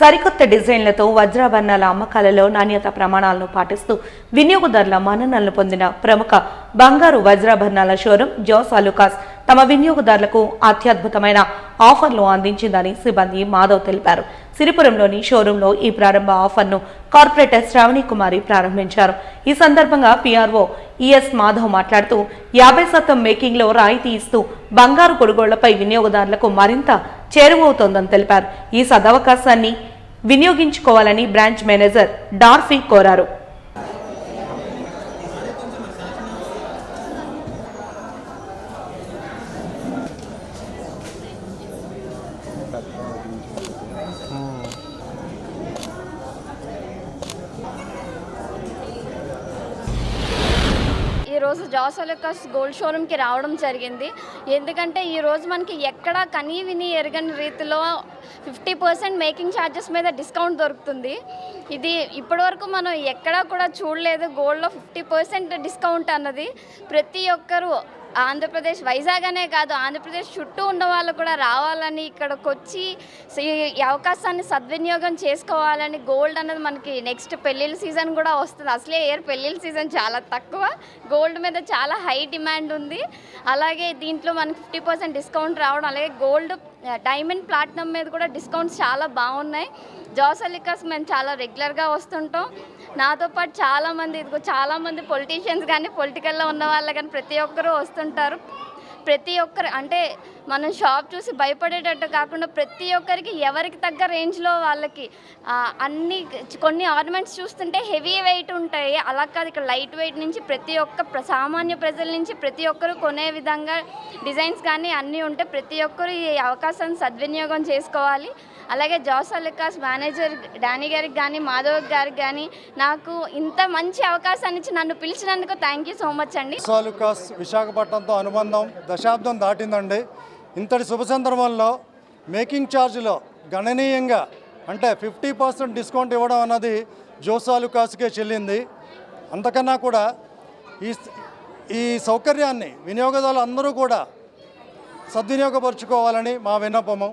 సరికొత్త డిజైన్లతో వజ్రాభరణాల అమ్మకాలలో నాణ్యత ప్రమాణాలను పాటిస్తూ వినియోగదారుల మన్ననలు పొందిన ప్రముఖ బంగారు వజ్రాభరణాల షోరూం జోస్ అలుకాస్ తమ వినియోగదారులకు అత్యద్భుతమైన ఆఫర్లు అందించిందని సిబ్బంది మాధవ్ తెలిపారు. సిరిపురంలోని షోరూంలో ఈ ప్రారంభ ఆఫర్ను కార్పొరేటర్ శ్రావణి కుమారి ప్రారంభించారు. ఈ సందర్భంగా పీఆర్ఓ ఈఎస్ మాధవ్ మాట్లాడుతూ యాభై శాతం మేకింగ్లో రాయితీ ఇస్తూ బంగారు కొనుగోళ్ళపై వినియోగదారులకు మరింత చేరువవుతోందని తెలిపారు. ఈ సదవకాశాన్ని వినియోగించుకోవాలని బ్రాంచ్ మేనేజర్ డార్ఫీ కోరారు. Hmm. ఈరోజు జాసోలకస్ గోల్డ్ షోరూమ్కి రావడం జరిగింది. ఎందుకంటే ఈరోజు మనకి ఎక్కడ కనీ విని ఎరగని రీతిలో ఫిఫ్టీ పర్సెంట్ మేకింగ్ ఛార్జెస్ మీద డిస్కౌంట్ దొరుకుతుంది. ఇది ఇప్పటివరకు మనం ఎక్కడా కూడా చూడలేదు. గోల్డ్లో ఫిఫ్టీ పర్సెంట్ డిస్కౌంట్ అన్నది ప్రతి ఒక్కరూ ఆంధ్రప్రదేశ్ వైజాగ్ అనే కాదు ఆంధ్రప్రదేశ్ చుట్టూ ఉన్న వాళ్ళు కూడా రావాలని ఇక్కడికి వచ్చి ఈ అవకాశాన్ని సద్వినియోగం చేసుకోవాలని గోల్డ్ అనేది మనకి నెక్స్ట్ పెళ్ళిళ్ళ సీజన్ కూడా వస్తుంది. అసలే ఎయిర్ పెళ్ళిళ్ళ సీజన్ చాలా తక్కువ. గోల్డ్ మీద చాలా హై డిమాండ్ ఉంది. అలాగే దీంట్లో మనకి ఫిఫ్టీ పర్సెంట్ డిస్కౌంట్ రావడం అలాగే గోల్డ్ డైమండ్ ప్లాటినం మీద కూడా డిస్కౌంట్స్ చాలా బాగున్నాయి. జోసలికస్ మేము చాలా రెగ్యులర్గా వస్తుంటాం. నాతో పాటు చాలామంది ఇదిగో చాలామంది పొలిటీషియన్స్ కానీ పొలిటికల్లో ఉన్న వాళ్ళు కానీ ప్రతి ఒక్కరూ వస్తుంటారు. అంటారు? ప్రతి ఒక్కరు అంటే మనం షాప్ చూసి భయపడేటట్టు కాకుండా ప్రతి ఒక్కరికి ఎవరికి తగ్గ రేంజ్లో వాళ్ళకి అన్ని కొన్ని ఆర్నమెంట్స్ చూస్తుంటే హెవీ వెయిట్ ఉంటాయి. అలా కాదు ఇక్కడ లైట్ వెయిట్ నుంచి ప్రతి ఒక్క సామాన్య ప్రజల నుంచి ప్రతి ఒక్కరు కొనే విధంగా డిజైన్స్ కానీ అన్నీ ఉంటాయి ప్రతి ఒక్కరు ఈ అవకాశాన్ని సద్వినియోగం చేసుకోవాలి. అలాగే జాస్ మేనేజర్ డానీ గారికి కానీ మాధవ్ గారికి కానీ నాకు ఇంత మంచి అవకాశాన్ని ఇచ్చి నన్ను పిలిచినందుకు థ్యాంక్ యూ సో మచ్ అండి. సాలుకాస్ విశాఖపట్నంతో అనుబంధం దశాబ్దం దాటిందండి. ఇంతటి శుభ సందర్భంలో మేకింగ్ ఛార్జ్లో గణనీయంగా అంటే ఫిఫ్టీ పర్సెంట్ డిస్కౌంట్ ఇవ్వడం అన్నది జోసాలు కాసుకే చెల్లింది. అంతకన్నా కూడా ఈ ఈ సౌకర్యాన్ని వినియోగదారులు అందరూ కూడా సద్వినియోగపరుచుకోవాలని మా విన్నపము.